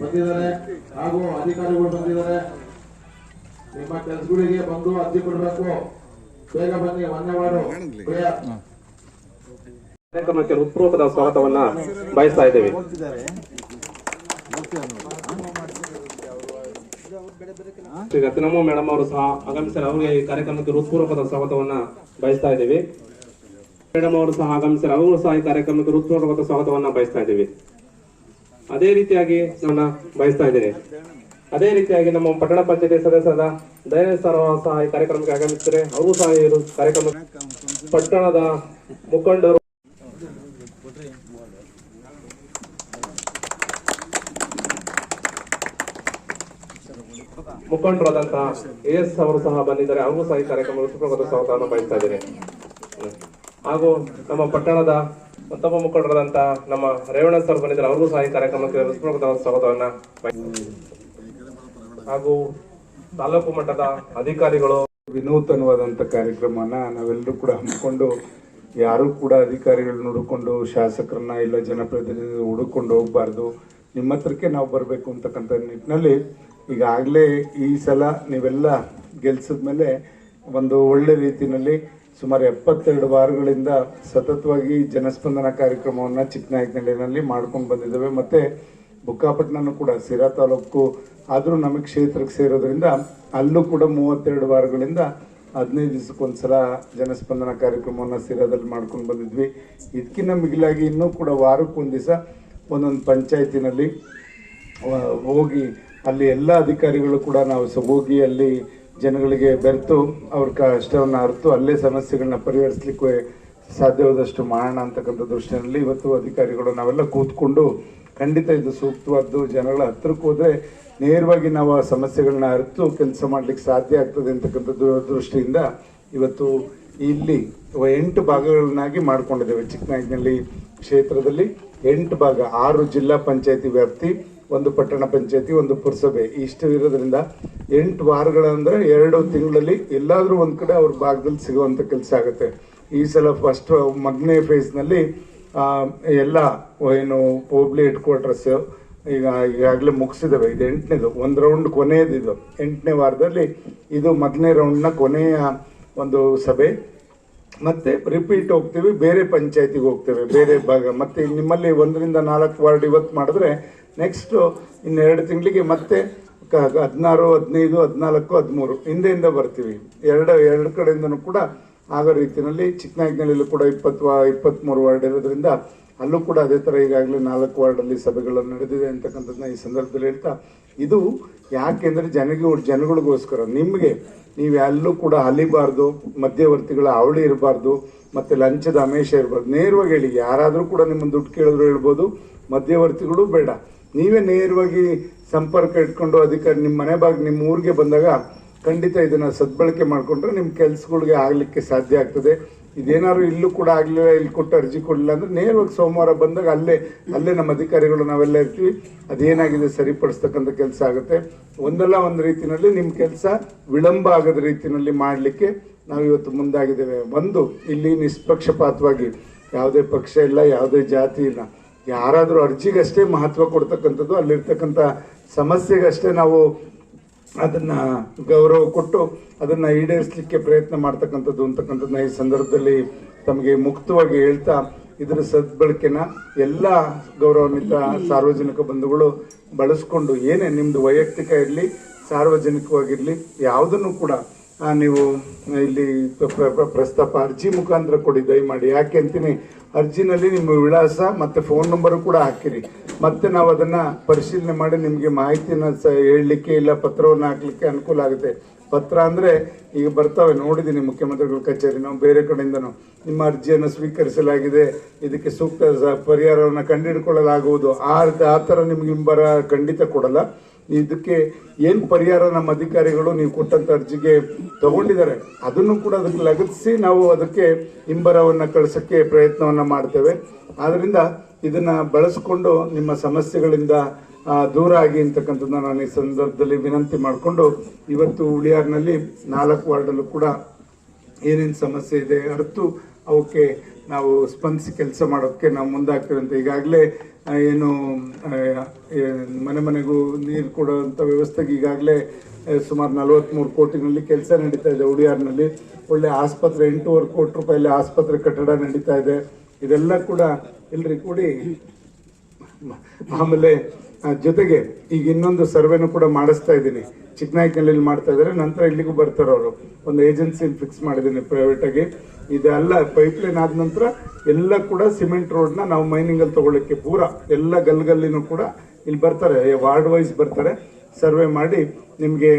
ಬಂದಿದ್ದಾರೆ. ಹಾಗೂ ಅಧಿಕಾರಿಗಳು ಬಂದಿದ್ದಾರೆ. ನಿಮ್ಮ ಕೆಲಸಗಳಿಗೆ ಬಂದು ಅರ್ಜಿ ಕೊಡಬೇಕು. ಬೇಗ ಬನ್ನಿ ಧನ್ಯವಾದ ಕಾರ್ಯಕ್ರಮಕ್ಕೆ ಹೃತ್ಪೂರ್ವಕದ ಸ್ವಾಗತವನ್ನ ಬಯಸ್ತಾ ಇದ್ದೇವೆ. ಶ್ರೀ ಮೇಡಮ್ ಅವರು ಸಹ ಆಗಮಿಸಿದ ಅವರಿಗೆ ಈ ಕಾರ್ಯಕ್ರಮಕ್ಕೆ ಹೃತ್ಪೂರ್ವಕದ ಸ್ವಾಗತವನ್ನ ಬಯಸ್ತಾ ಇದ್ದೇವೆ. ಮೇಡಮ್ ಅವರು ಸಹ ಆಗಮಿಸಿದ ಅವರು ಸಹ ಈ ಕಾರ್ಯಕ್ರಮಕ್ಕೆ ಹೃತ್ಪೂರ್ವಕದ ಸ್ವಾಗತವನ್ನ ಬಯಸ್ತಾ ಇದ್ದೇವೆ. ಅದೇ ರೀತಿಯಾಗಿ ನನ್ನ ಬಯಸ್ತಾ ಇದ್ದೇನೆ ಅದೇ ರೀತಿಯಾಗಿ ನಮ್ಮ ಪಟ್ಟಣ ಪಂಚಾಯತಿ ಸದಸ್ಯರಾದ ದಯನ ಸರ್ ಸಹ ಈ ಕಾರ್ಯಕ್ರಮಕ್ಕೆ ಆಗಮಿಸಿದರೆ ಅವರು ಸಹ ಈ ಕಾರ್ಯಕ್ರಮ ಪಟ್ಟಣದ ಮುಖಂಡರು ಮುಖಂಡರಾದಂತಹ ಎಸ್ ಅವರು ಸಹ ಬಂದಿದ್ದಾರೆ. ಅವರು ಸಹ ಈ ಕಾರ್ಯಕ್ರಮ ಸುಪ್ರಭಾತ ಸ್ವಾಗತವನ್ನು ಬಯಸ್ತಾ ಇದ್ದೇನೆ ಹಾಗೂ ನಮ್ಮ ಪಟ್ಟಣದ ಮತ್ತೊಬ್ಬ ಮುಖಂಡರಾದಂತಹ ನಮ್ಮ ರೇವಣ್ಣ ಸರ್ ಬಂದಿದ್ದಾರೆ. ಅವ್ರಿಗೂ ಸಹ ಈ ಕಾರ್ಯಕ್ರಮಕ್ಕೆ ಸ್ವಾಗತವನ್ನ ಹಾಗೂ ತಾಲೂಕು ಮಟ್ಟದ ಅಧಿಕಾರಿಗಳು ವಿನೂತನವಾದಂತ ಕಾರ್ಯಕ್ರಮನ ನಾವೆಲ್ಲರೂ ಕೂಡ ಹಮ್ಮಿಕೊಂಡು, ಯಾರು ಕೂಡ ಅಧಿಕಾರಿಗಳನ್ನ ನೋಡಿಕೊಂಡು ಶಾಸಕರನ್ನ ಇಲ್ಲ ಜನಪ್ರತಿನಿಧಿ ಹುಡುಕೊಂಡು ಹೋಗ್ಬಾರ್ದು. ನಿಮ್ಮ ಹತ್ರಕ್ಕೆ ನಾವು ಬರಬೇಕು ಅಂತಕ್ಕಂಥ ನಿಟ್ಟಿನಲ್ಲಿ ಈಗಾಗಲೇ ಈ ಸಲ ನೀವೆಲ್ಲ ಗೆಲ್ಸಿದ ಮೇಲೆ ಒಂದು ಒಳ್ಳೆ ರೀತಿಯಲ್ಲಿ ಸುಮಾರು ಎಪ್ಪತ್ತೆರಡು ವಾರಗಳಿಂದ ಸತತವಾಗಿ ಜನಸ್ಪಂದನ ಕಾರ್ಯಕ್ರಮವನ್ನು ಚಿಕ್ಕನಾಯಕನಹಳ್ಳಿನಲ್ಲಿ ಮಾಡ್ಕೊಂಡು ಬಂದಿದ್ದೇವೆ. ಮತ್ತೆ ಬುಕ್ಕಾಪಟ್ಟಣನೂ ಕೂಡ, ಸಿರಾ ತಾಲೂಕು ಆದರೂ ನಮಗೆ ಕ್ಷೇತ್ರಕ್ಕೆ ಸೇರೋದ್ರಿಂದ ಅಲ್ಲೂ ಕೂಡ ಮೂವತ್ತೆರಡು ವಾರಗಳಿಂದ ಹದಿನೈದು ದಿವಸಕ್ಕೊಂದ್ಸಲ ಜನಸ್ಪಂದನ ಕಾರ್ಯಕ್ರಮವನ್ನು ಸಿರಾದಲ್ಲಿ ಮಾಡ್ಕೊಂಡು ಬಂದಿದ್ವಿ. ಇದಕ್ಕಿಂತ ಮಿಗಿಲಾಗಿ ಇನ್ನೂ ಕೂಡ ವಾರಕ್ಕೊಂದು ದಿವಸ ಒಂದೊಂದು ಪಂಚಾಯತಿನಲ್ಲಿ ಹೋಗಿ ಅಲ್ಲಿ ಎಲ್ಲ ಅಧಿಕಾರಿಗಳು ಕೂಡ ನಾವು ಹೋಗಿ ಅಲ್ಲಿ ಜನಗಳಿಗೆ ಬೆರೆತು ಅವ್ರ ಕಷ್ಟವನ್ನು ಅರಿತು ಅಲ್ಲೇ ಸಮಸ್ಯೆಗಳನ್ನ ಪರಿಹರಿಸಲಿಕ್ಕೆ ಸಾಧ್ಯವಾದಷ್ಟು ಮಾಡೋಣ ಅಂತಕ್ಕಂಥ ದೃಷ್ಟಿಯಲ್ಲಿ ಇವತ್ತು ಅಧಿಕಾರಿಗಳು ನಾವೆಲ್ಲ ಕೂತ್ಕೊಂಡು ಖಂಡಿತ ಇದು ಸೂಕ್ತವಾದ್ದು. ಜನಗಳ ಹತ್ತಿರಕ್ಕೆ ಹೋದರೆ ನೇರವಾಗಿ ನಾವು ಆ ಸಮಸ್ಯೆಗಳನ್ನ ಅರಿತು ಕೆಲಸ ಮಾಡ್ಲಿಕ್ಕೆ ಸಾಧ್ಯ ಆಗ್ತದೆ ಅಂತಕ್ಕಂಥ ದೃಷ್ಟಿಯಿಂದ ಇವತ್ತು ಇಲ್ಲಿ ಎಂಟು ಭಾಗಗಳನ್ನಾಗಿ ಮಾಡ್ಕೊಂಡಿದ್ದೇವೆ. ಚಿಕ್ಕನಾಯಿನಲ್ಲಿ ಕ್ಷೇತ್ರದಲ್ಲಿ ಎಂಟು ಭಾಗ, ಆರು ಜಿಲ್ಲಾ ಪಂಚಾಯಿತಿ ವ್ಯಾಪ್ತಿ ಒಂದು ಪಟ್ಟಣ ಪಂಚಾಯತಿ, ಒಂದು ಪುರಸಭೆ. ಇಷ್ಟು ಇರೋದ್ರಿಂದ ಎಂಟು ವಾರಗಳಂದ್ರೆ ಎರಡು ತಿಂಗಳಲ್ಲಿ ಎಲ್ಲಾದರೂ ಒಂದು ಕಡೆ ಅವ್ರ ಭಾಗದಲ್ಲಿ ಸಿಗುವಂತ ಕೆಲಸ ಆಗುತ್ತೆ. ಈ ಸಲ ಫಸ್ಟ್ ಮೊದಲನೇ ಫೇಸ್ನಲ್ಲಿ ಎಲ್ಲ ಏನು ಹೋಬ್ಳಿ ಹೆಡ್ ಕ್ವಾರ್ಟರ್ಸ್ ಈಗ, ಈಗಾಗಲೇ ಮುಗಿಸಿದವೆ. ಇದು ಎಂಟನೇದು, ಒಂದು ರೌಂಡ್ ಕೊನೆಯದು ಇದು ಎಂಟನೇ ವಾರದಲ್ಲಿ ಇದು ಮೊದಲನೇ ರೌಂಡ್ನ ಕೊನೆಯ ಒಂದು ಸಭೆ. ಮತ್ತೆ ರಿಪೀಟ್ ಹೋಗ್ತೀವಿ, ಬೇರೆ ಪಂಚಾಯತಿಗೆ ಹೋಗ್ತೇವೆ, ಬೇರೆ ಭಾಗ. ಮತ್ತೆ ನಿಮ್ಮಲ್ಲಿ ಒಂದರಿಂದ ನಾಲ್ಕು ವಾರ್ಡ್ ಇವತ್ತು ಮಾಡಿದ್ರೆ ನೆಕ್ಸ್ಟ್ ಇನ್ನೆರಡು ತಿಂಗಳಿಗೆ ಮತ್ತೆ ಹದಿನಾರು, ಹದಿನೈದು, ಹದಿನಾಲ್ಕು, ಹದಿಮೂರು ಹಿಂದೆಯಿಂದ ಬರ್ತೀವಿ. ಎರಡು ಎರಡು ಕಡೆಯಿಂದನೂ ಕೂಡ ಆಗೋ ರೀತಿಯಲ್ಲಿ ಚಿಕ್ಕನಾಯಕನಹಳ್ಳಿಲೂ ಕೂಡ ಇಪ್ಪತ್ತು ವಾ ಇಪ್ಪತ್ತ್ಮೂರು ವಾರ್ಡ್ ಇರೋದ್ರಿಂದ ಅಲ್ಲೂ ಕೂಡ ಅದೇ ಥರ ಈಗಾಗಲೇ ನಾಲ್ಕು ವಾರ್ಡಲ್ಲಿ ಸಭೆಗಳು ನಡೆದಿದೆ ಅಂತಕ್ಕಂಥದ್ದನ್ನ ಈ ಸಂದರ್ಭದಲ್ಲಿ ಹೇಳ್ತಾ, ಇದು ಯಾಕೆಂದರೆ ಜನಗೆ ಜನಗಳಿಗೋಸ್ಕರ. ನಿಮಗೆ, ನೀವು ಎಲ್ಲೂ ಕೂಡ ಅಲಿಬಾರ್ದು, ಮಧ್ಯವರ್ತಿಗಳ ಅವಳಿ ಇರಬಾರ್ದು, ಮತ್ತು ಲಂಚದ ಅಮೇಶ ಇರಬಾರ್ದು. ನೇರವಾಗಿ ಹೇಳಿ, ಯಾರಾದರೂ ಕೂಡ ನಿಮ್ಮ ದುಡ್ಡು ಕೇಳಿದ್ರು ಹೇಳ್ಬೋದು, ಮಧ್ಯವರ್ತಿಗಳು ಬೇಡ. ನೀವೇ ನೇರವಾಗಿ ಸಂಪರ್ಕ ಇಟ್ಕೊಂಡು ಅಧಿಕಾರಿ, ನಿಮ್ಮ ಮನೆ ಬಾಗಿ ನಿಮ್ಮ ಊರಿಗೆ ಬಂದಾಗ ಖಂಡಿತ ಇದನ್ನ ಸದ್ಬಳಕೆ ಮಾಡಿಕೊಂಡ್ರೆ ನಿಮ್ಮ ಕೆಲ್ಸಗಳಿಗೆ ಆಗ್ಲಿಕ್ಕೆ ಸಾಧ್ಯ ಆಗ್ತದೆ. ಇದೇನಾದ್ರು ಇಲ್ಲೂ ಕೂಡ ಆಗ್ಲಿಲ್ಲ, ಇಲ್ಲಿ ಕೊಟ್ಟು ಅರ್ಜಿ ಕೊಡಲಿಲ್ಲ ಅಂದ್ರೆ ನೇರವಾಗಿ ಸೋಮವಾರ ಬಂದಾಗ ಅಲ್ಲೇ ಅಲ್ಲೇ ನಮ್ಮ ಅಧಿಕಾರಿಗಳು ನಾವೆಲ್ಲ ಇರ್ತೀವಿ. ಅದೇನಾಗಿದೆ ಸರಿಪಡಿಸ್ತಕ್ಕಂಥ ಕೆಲಸ ಆಗುತ್ತೆ. ಒಂದಲ್ಲ ಒಂದು ರೀತಿಯಲ್ಲಿ ನಿಮ್ಮ ಕೆಲಸ ವಿಳಂಬ ಆಗದ ರೀತಿಯಲ್ಲಿ ಮಾಡಲಿಕ್ಕೆ ನಾವು ಇವತ್ತು ಮುಂದಾಗಿದ್ದೇವೆ. ಒಂದು, ಇಲ್ಲಿ ನಿಷ್ಪಕ್ಷಪಾತವಾಗಿ ಯಾವುದೇ ಪಕ್ಷ ಇಲ್ಲ, ಯಾವುದೇ ಜಾತಿ ಇಲ್ಲ. ಯಾರಾದರೂ ಅರ್ಜಿಗಷ್ಟೇ ಮಹತ್ವ ಕೊಡ್ತಕ್ಕಂಥದ್ದು ಅಲ್ಲಿರ್ತಕ್ಕಂಥ ಸಮಸ್ಯೆಗಷ್ಟೇ ನಾವು ಅದನ್ನ ಗೌರವ ಕೊಟ್ಟು ಅದನ್ನ ಈಡೇರಿಸಲಿಕ್ಕೆ ಪ್ರಯತ್ನ ಮಾಡ್ತಕ್ಕಂಥದ್ದು ಅಂತಕ್ಕಂಥದ್ದನ್ನ ಈ ಸಂದರ್ಭದಲ್ಲಿ ತಮಗೆ ಮುಕ್ತವಾಗಿ ಹೇಳ್ತಾ ಇದರ ಸದ್ಬಳಕೆನ ಎಲ್ಲ ಗೌರವಾನ್ವಿತ ಸಾರ್ವಜನಿಕ ಬಂಧುಗಳು ಬಳಸ್ಕೊಂಡು ಏನೇ ನಿಮ್ದು ವೈಯಕ್ತಿಕ ಇರಲಿ, ಸಾರ್ವಜನಿಕವಾಗಿರಲಿ, ಯಾವುದನ್ನು ಕೂಡ ನೀವು ಇಲ್ಲಿ ಪ್ರ- ಪ್ರ- ಪ್ರ- ಪ್ರಸ್ತಾಪ ಅರ್ಜಿ ಮುಖಾಂತರ ಕೊಡಿ, ದಯಮಾಡಿ. ಯಾಕೆ ಅಂತೀನಿ? ಅರ್ಜಿನಲ್ಲಿ ನಿಮ್ಮ ವಿಳಾಸ ಮತ್ತು ಫೋನ್ ನಂಬರ್ ಕೂಡ ಹಾಕಿರಿ. ಮತ್ತೆ ನಾವು ಅದನ್ನು ಪರಿಶೀಲನೆ ಮಾಡಿ ನಿಮಗೆ ಮಾಹಿತಿನ ಸ, ಹೇಳಲಿಕ್ಕೆ ಇಲ್ಲ, ಪತ್ರವನ್ನು ಹಾಕಲಿಕ್ಕೆ ಅನುಕೂಲ ಆಗುತ್ತೆ. ಪತ್ರ ಅಂದರೆ ಈಗ ಬರ್ತಾವೆ ನೋಡಿದ್ದೀನಿ ಮುಖ್ಯಮಂತ್ರಿಗಳ ಕಚೇರಿ. ನಾವು ಬೇರೆ ಕಡೆಯಿಂದನೂ ನಿಮ್ಮ ಅರ್ಜಿಯನ್ನು ಸ್ವೀಕರಿಸಲಾಗಿದೆ. ಇದಕ್ಕೆ ಸೂಕ್ತ ಪರಿಹಾರವನ್ನು ಕಂಡುಹಿಡ್ಕೊಳ್ಳಲಾಗುವುದು. ಆ ಥರ ನಿಮಗೆ ಇಂಬರ ಖಂಡಿತ ಕೊಡಲ್ಲ. ಇದಕ್ಕೆ ಏನ್ ಪರಿಹಾರ ನಮ್ಮ ಅಧಿಕಾರಿಗಳು ನೀವು ಕೊಟ್ಟಂತ ಅರ್ಜಿಗೆ ತಗೊಂಡಿದ್ದಾರೆ, ಅದನ್ನು ಕೂಡ ಅದಕ್ಕೆ ಲಗತ್ತಿಸಿ ನಾವು ಅದಕ್ಕೆ ಹಿಂಬರವನ್ನು ಕಳಿಸಕ್ಕೆ ಪ್ರಯತ್ನವನ್ನ ಮಾಡ್ತೇವೆ. ಆದ್ರಿಂದ ಇದನ್ನ ಬಳಸಿಕೊಂಡು ನಿಮ್ಮ ಸಮಸ್ಯೆಗಳಿಂದ ದೂರ ಆಗಿ ಅಂತಕ್ಕಂಥದ್ದನ್ನ ನಾನು ಈ ಸಂದರ್ಭದಲ್ಲಿ ವಿನಂತಿ ಮಾಡಿಕೊಂಡು ಇವತ್ತು ಉಳಿಯಾರ್ನಲ್ಲಿ ನಾಲ್ಕು ವಾರ್ಡಲ್ಲೂ ಕೂಡ ಏನೇನು ಸಮಸ್ಯೆ ಇದೆ ಅರ್ತು ಅವಕ್ಕೆ ನಾವು ಸ್ಪಂದಿಸಿ ಕೆಲಸ ಮಾಡೋಕ್ಕೆ ನಾವು ಮುಂದಾಗ್ತೀವಂತ ಈಗಾಗಲೇ ಏನು ಮನೆ ಮನೆಗೂ ನೀರು ಕೊಡುವಂಥ ವ್ಯವಸ್ಥೆಗೆ ಈಗಾಗಲೇ ಸುಮಾರು ನಲವತ್ತ್ಮೂರು ಕೋಟಿನಲ್ಲಿ ಕೆಲಸ ನಡೀತಾ ಇದೆ ಉಡಿಯಾರ್ನಲ್ಲಿ. ಒಳ್ಳೆ ಆಸ್ಪತ್ರೆ, ಎಂಟೂವರೆ ಕೋಟಿ ರೂಪಾಯಲ್ಲಿ ಆಸ್ಪತ್ರೆ ಕಟ್ಟಡ ನಡೀತಾ ಇದೆ. ಇದೆಲ್ಲ ಕೂಡ ಎಲ್ಲರಿಗೂ ಕೂಡಿ. ಆಮೇಲೆ ಜೊತೆಗೆ ಈಗ ಇನ್ನೊಂದು ಸರ್ವೇನೂ ಕೂಡ ಮಾಡಿಸ್ತಾ ಇದ್ದೀನಿ. ಚಿಕ್ಕನಾಯ್ಕಲ್ಲಿ ಮಾಡ್ತಾ ಇದ್ದಾರೆ. ನಂತರ ಇಲ್ಲಿಗೂ ಬರ್ತಾರೆ ಅವರು. ಒಂದು ಏಜೆನ್ಸಿಯನ್ನು ಫಿಕ್ಸ್ ಮಾಡಿದ್ದೀನಿ ಪ್ರೈವೇಟ್ ಆಗಿ. ಇದೆಲ್ಲ ಪೈಪ್ ಲೈನ್ ಆದ ನಂತರ ಎಲ್ಲ ಕೂಡ ಸಿಮೆಂಟ್ ರೋಡ್ನ ನಾವು ಮೈನಿಂಗ್ ಅಲ್ಲಿ ತಗೊಳ್ಳಿಕ್ಕೆ ಪೂರ ಎಲ್ಲ ಗಲ್ಗಲ್ಲಿನೂ ಕೂಡ ಇಲ್ಲಿ ಬರ್ತಾರೆ. ವಾರ್ಡ್ ವೈಸ್ ಬರ್ತಾರೆ. ಸರ್ವೆ ಮಾಡಿ ನಿಮಗೆ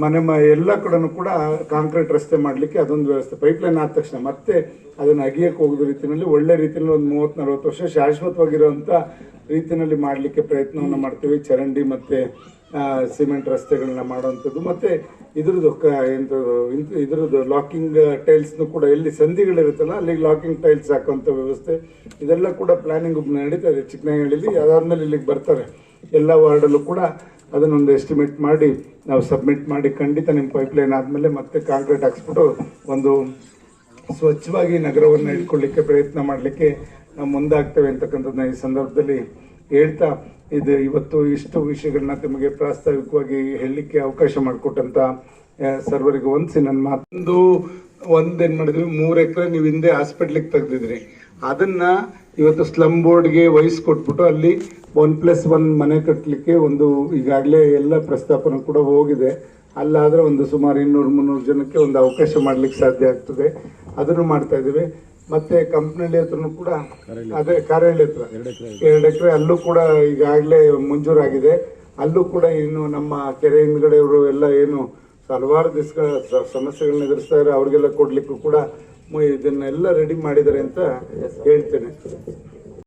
ಮನೆ ಮ ಎಲ್ಲ ಕಡೆನೂ ಕೂಡ ಕಾಂಕ್ರೀಟ್ ರಸ್ತೆ ಮಾಡಲಿಕ್ಕೆ ಅದೊಂದು ವ್ಯವಸ್ಥೆ. ಪೈಪ್ಲೈನ್ ಆದ ತಕ್ಷಣ ಮತ್ತೆ ಅದನ್ನು ಅಗಿಯಕ್ಕೆ ಹೋಗೋದ ರೀತಿಯಲ್ಲಿ ಒಳ್ಳೆ ರೀತಿಯಲ್ಲಿ ಒಂದು ಮೂವತ್ತು, ನಲವತ್ತು ವರ್ಷ ಶಾಶ್ವತವಾಗಿರುವಂಥ ರೀತಿಯಲ್ಲಿ ಮಾಡಲಿಕ್ಕೆ ಪ್ರಯತ್ನವನ್ನು ಮಾಡ್ತೀವಿ. ಚರಂಡಿ ಮತ್ತೆ ಸಿಮೆಂಟ್ ರಸ್ತೆಗಳನ್ನ ಮಾಡುವಂಥದ್ದು. ಮತ್ತೆ ಇದ್ರದ್ದು ಕ- ಇಂತ- ಇದ್ರದ್ದು ಲಾಕಿಂಗ್ ಟೈಲ್ಸ್ನು ಕೂಡ ಎಲ್ಲಿ ಸಂಧಿಗಳಿರುತ್ತಲ್ಲ ಅಲ್ಲಿಗೆ ಲಾಕಿಂಗ್ ಟೈಲ್ಸ್ ಹಾಕುವಂಥ ವ್ಯವಸ್ಥೆ. ಇದೆಲ್ಲ ಕೂಡ ಪ್ಲಾನಿಂಗ್ ನಡೀತಾ ಇದೆ. ಚಿಕ್ಕನಹಳ್ಳಿಲಿ ಅದಾದಮೇಲೆ ಇಲ್ಲಿಗೆ ಬರ್ತಾರೆ. ಎಲ್ಲ ವಾರ್ಡಲ್ಲೂ ಕೂಡ ಅದನ್ನೊಂದು ಎಸ್ಟಿಮೇಟ್ ಮಾಡಿ, ನಾವು ಸಬ್ಮಿಟ್ ಮಾಡಿ, ಖಂಡಿತ ನಿಮ್ಮ ಪೈಪ್ಲೈನ್ ಆದಮೇಲೆ ಮತ್ತೆ ಕಾಂಕ್ರೀಟ್ ಹಾಕ್ಸ್ಬಿಟ್ಟು ಒಂದು ಸ್ವಚ್ಛವಾಗಿ ನಗರವನ್ನು ಇಟ್ಕೊಳ್ಳಿಕ್ಕೆ ಪ್ರಯತ್ನ ಮಾಡಲಿಕ್ಕೆ ನಾವು ಮುಂದಾಗ್ತೇವೆ ಅಂತಕ್ಕಂಥದ್ದನ್ನ ಈ ಸಂದರ್ಭದಲ್ಲಿ ಹೇಳ್ತಾ ಇದು ಇವತ್ತು ಇಷ್ಟು ವಿಷಯಗಳನ್ನ ತಮಗೆ ಪ್ರಾಸ್ತಾವಿಕವಾಗಿ ಹೇಳಲಿಕ್ಕೆ ಅವಕಾಶ ಮಾಡಿಕೊಟ್ಟಂತ ಸರ್ವರಿಗೆ ಒಂದ್ಸಿ ನನ್ನ ಒಂದು ಒಂದೇನ್ ಮಾಡಿದ್ವಿ? ಮೂರು ಎಕರೆ ನೀವು ಹಿಂದೆ ಹಾಸ್ಪಿಟ್ಲಿಗೆ ತೆಗ್ದಿದ್ರಿ. ಅದನ್ನ ಇವತ್ತು ಸ್ಲಮ್ ಬೋರ್ಡ್ಗೆ ವಹಿಸ್ಕೊಟ್ಬಿಟ್ಟು ಅಲ್ಲಿ ಒನ್ ಪ್ಲಸ್ ಒನ್ ಮನೆ ಕಟ್ಟಲಿಕ್ಕೆ ಒಂದು ಈಗಾಗಲೇ ಎಲ್ಲ ಪ್ರಸ್ತಾಪನೆ ಕೂಡ ಹೋಗಿದೆ. ಅಲ್ಲಾದರೆ ಒಂದು ಸುಮಾರು ಇನ್ನೂರು ಮುನ್ನೂರು ಜನಕ್ಕೆ ಒಂದು ಅವಕಾಶ ಮಾಡ್ಲಿಕ್ಕೆ ಸಾಧ್ಯ ಆಗ್ತದೆ. ಅದನ್ನು ಮಾಡ್ತಾ ಇದ್ದೀವಿ. ಮತ್ತೆ ಕಂಪ್ನಳ್ಳಿ ಹತ್ರನೂ ಕೂಡ ಅದೇ ಕಾರಹಳ್ಳಿ ಹತ್ರ ಎರಡು ಎಕರೆ ಅಲ್ಲೂ ಕೂಡ ಈಗಾಗಲೇ ಮಂಜೂರಾಗಿದೆ. ಅಲ್ಲೂ ಕೂಡ ಇನ್ನು ನಮ್ಮ ಕೆರೆ ಹಿಂದ್ಗಡೆಯವರು ಎಲ್ಲ ಏನು ಹಲವಾರು ದಿವಸಗಳ ಸಮಸ್ಯೆಗಳನ್ನ ಎದುರಿಸ್ತಾ ಇದ್ದಾರೆ. ಅವ್ರಿಗೆಲ್ಲ ಕೊಡ್ಲಿಕ್ಕೂ ಕೂಡ ಇದನ್ನೆಲ್ಲ ರೆಡಿ ಮಾಡಿದ್ದಾರೆ ಅಂತ ಹೇಳ್ತೇನೆ.